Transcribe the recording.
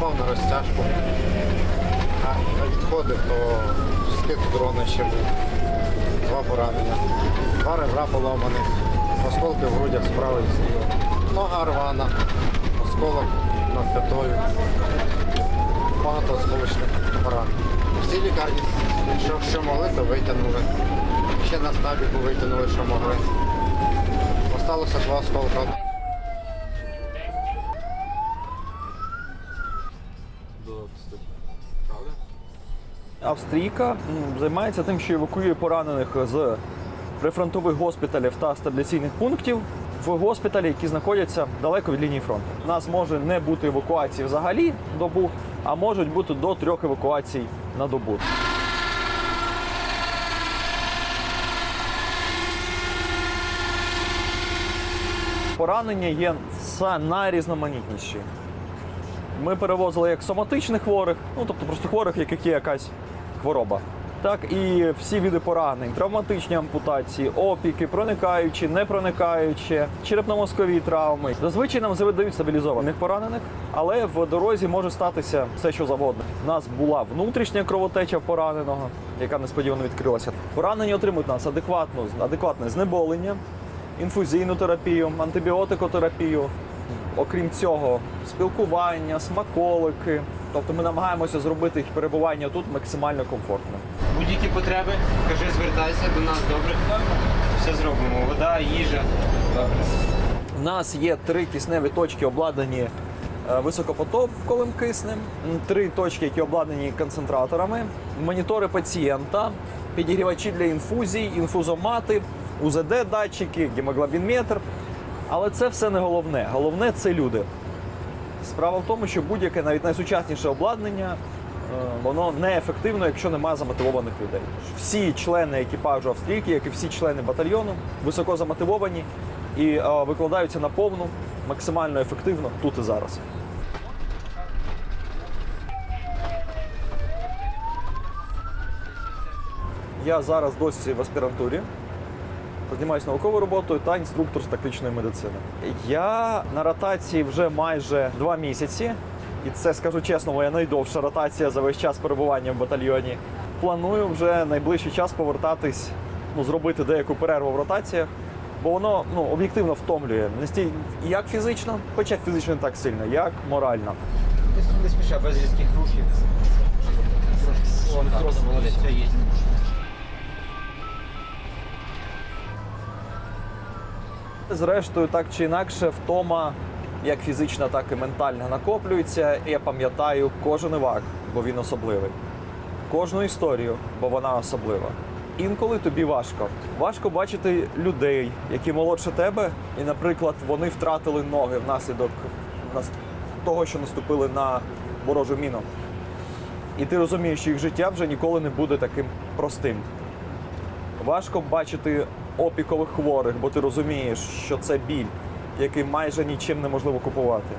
попав на розтяжку. А відходив, то скид дрона ще був. Два поранення. Два ребра поломаних. Осколки в грудях справа і зліва. Нога рвана. Осколок над п'ятою. Багато осколочних поранень. Всі лікарні, що, що могли, то витягнули. Ще на стабіку витягнули, що могли. Осталося два осколка. Австрійка займається тим, що евакуює поранених з прифронтових госпіталів та стабіляційних пунктів в госпіталі, які знаходяться далеко від лінії фронту. У нас може не бути евакуації взагалі добу, а можуть бути до трьох евакуацій на добу. Поранення є найрізноманітніші. Ми перевозили як соматичних хворих, ну тобто просто хворих, яких є якась хвороба. Так і всі види поранень, травматичні ампутації, опіки, проникаючі, не проникаючі, черепно-мозкові травми. Зазвичай нам заведають стабілізованих поранених, але в дорозі може статися все, що завгодно. У нас була внутрішня кровотеча пораненого, яка несподівано відкрилася. Поранені отримують нас адекватну, адекватне знеболення, інфузійну терапію, антибіотикотерапію. Окрім цього, спілкування, смаколики. Тобто ми намагаємося зробити їх перебування тут максимально комфортним. Будь-які потреби, кажи, звертайся до нас, добре? Все зробимо. Вода, їжа. Добре. У нас є три кисневі точки, обладнані е, високопотоковим киснем, три точки, які обладнані концентраторами, монітори пацієнта, підігрівачі для інфузій, інфузомати, УЗД-датчики, гемоглобінметр. Але це все не головне. Головне це люди. Справа в тому, що будь-яке навіть найсучасніше обладнання е, воно неефективно, якщо немає замотивованих людей. Всі члени екіпажу австрійки, як і всі члени батальйону, високо замотивовані і е, викладаються на повну, максимально ефективно тут і зараз. Я зараз досі в аспірантурі. Займаюся науковою роботою та інструктор з тактичної медицини. Я на ротації вже майже два місяці, і це скажу чесно, моя найдовша ротація за весь час перебування в батальйоні. Планую вже найближчий час повертатись, ну зробити деяку перерву в ротаціях, бо воно ну об'єктивно втомлює не стій як фізично, хоча фізично не так сильно, як морально. Не, спіша, без різких рухів. Молодець, все є. Зрештою, так чи інакше, втома як фізична, так і ментальна накоплюється. Я пам'ятаю кожен івак, бо він особливий. Кожну історію, бо вона особлива. Інколи тобі важко. Важко бачити людей, які молодше тебе, і, наприклад, вони втратили ноги внаслідок того, що наступили на ворожу міну. І ти розумієш, що їх життя вже ніколи не буде таким простим. Важко бачити опікових хворих, бо ти розумієш, що це біль, який майже нічим неможливо купувати.